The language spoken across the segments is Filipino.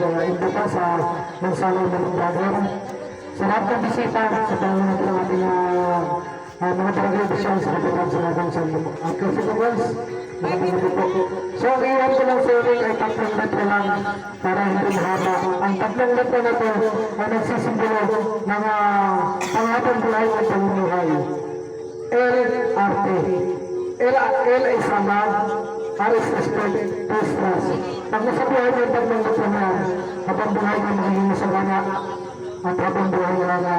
uh, imbita sa Mansalay ng Brother. Sa lahat ng bisita, sa pangalan ng ating uh, uh, mga officials sa kapitan sa natin sa uh, festivals. Maraming po. So, iwan ko lang sa inyo ay tatlong letra lang para hindi mahaba. Ang tatlong letra na ito ay nagsisimbolo ng uh, pangatang buhay at pamumuhay. L, arte. L, L ay sama, R is respect, T is trust. Pag nasa buhay mo yung tatlong letra na yan, habang buhay ka magiging masagana, at habang buhay ka na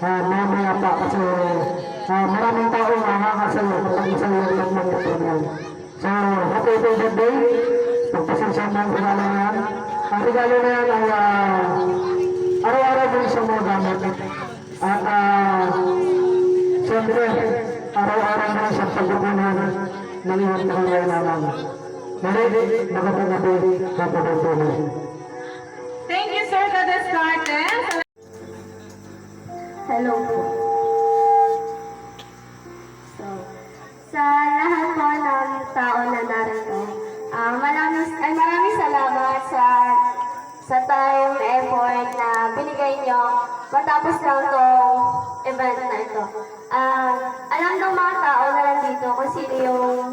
uh, mamaya pa kasi uh, maraming tao makakasayo kapag isa yung tatlong letra na. So, happy birthday. Pagpasensya mo ang regalo na yan. Ang regalo na yan ay uh, araw-araw mo isang mga gamit. At uh, siyempre, araw-araw mo isang pagkukunan ng iyong pangangailangan. Mali, magandang gabi, happy birthday. Thank you, Sir Cadescartes. Hello po. So, sa lahat po ng tao na narito, ah maraming, ay maraming salamat sa sa time, effort na binigay nyo matapos lang tong event na ito. Ah, alam ng mga tao na nandito kung sino yung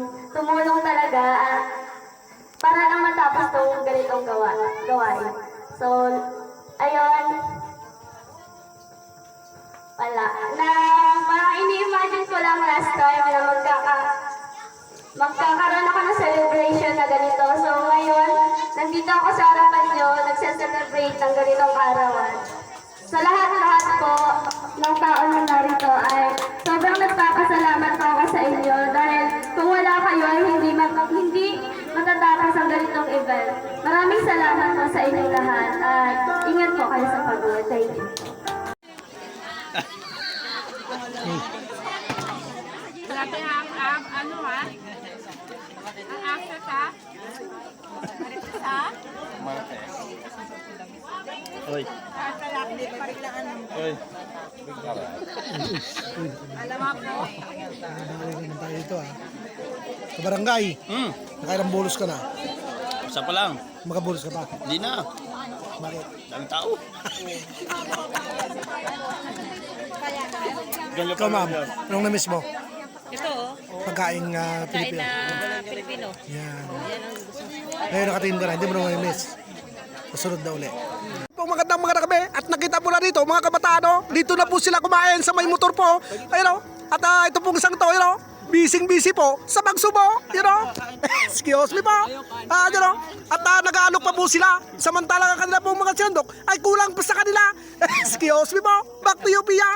tong ganitong gawa, gawain. So, ayun, wala. Na parang ini-imagine ko lang last time na magkaka magkakaroon ako ng celebration na ganito. So ngayon, nandito ako sa harapan nyo, nagse-celebrate ng ganitong arawan. Sa lahat-lahat po ng tao na narito ay event. Maraming salamat po sa inyong lahat at ingat po kayo sa pag-uwi. Thank you. Grabe ang, ang ano ha? Ang access ha? Marites ha? Oy. Oy. Alam mo po, tayo dito ah. Sa barangay, Hmm. nakailang bolos ka na. Isa pa lang. Makabolos ka pa. Di na. Bakit? Daming tao. Ikaw ma'am, anong na-miss mo? Ito, Pagkain uh, kain Pilipino. na Pilipino. Yan. Ngayon nakatingin ka na, hindi mo na na-miss. Susunod na uli. Po magandang mga kami at nakita po na dito mga kabataan oh. dito na po sila kumain sa may motor po ayun oh. at ah, ito pong isang to you know, bising busy po sa pagsubo you know? Excuse me po. Ah, you know, at uh, nag-aalok pa po sila. Samantalang ang kanila pong mga sinandok ay kulang pa sa kanila. Excuse me po. Back to you Pia